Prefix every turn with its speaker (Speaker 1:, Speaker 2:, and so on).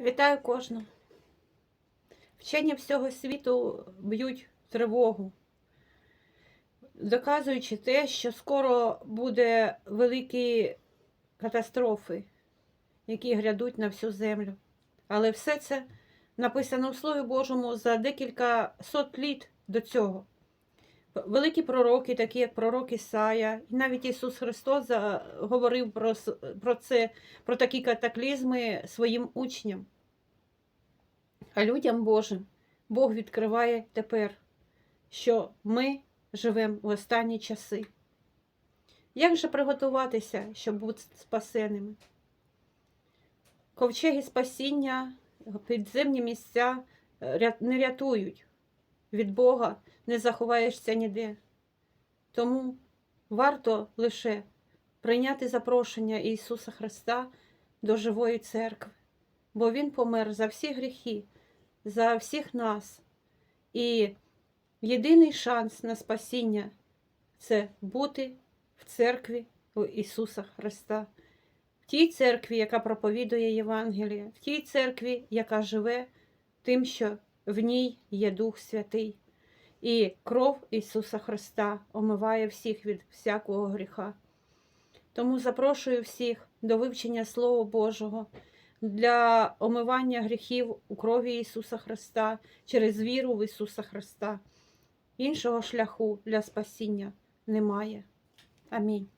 Speaker 1: Вітаю кожного. Вчені всього світу б'ють тривогу, доказуючи те, що скоро буде великі катастрофи, які грядуть на всю землю. Але все це написано в Слові Божому за декілька сот літ до цього. Великі пророки, такі як пророк Ісая, і навіть Ісус Христос говорив про, про це, про такі катаклізми своїм учням. А людям Божим Бог відкриває тепер, що ми живемо в останні часи. Як же приготуватися, щоб бути спасеними? Ковчеги спасіння, підземні місця е, не рятують. Від Бога не заховаєшся ніде. Тому варто лише прийняти запрошення Ісуса Христа до живої церкви, бо Він помер за всі гріхи, за всіх нас. І єдиний шанс на спасіння це бути в церкві Ісуса Христа, в тій церкві, яка проповідує Євангеліє, в тій церкві, яка живе тим, що в ній є Дух Святий. І кров Ісуса Христа омиває всіх від всякого гріха. Тому запрошую всіх до вивчення Слова Божого для омивання гріхів у крові Ісуса Христа через віру в Ісуса Христа. Іншого шляху для спасіння немає. Амінь.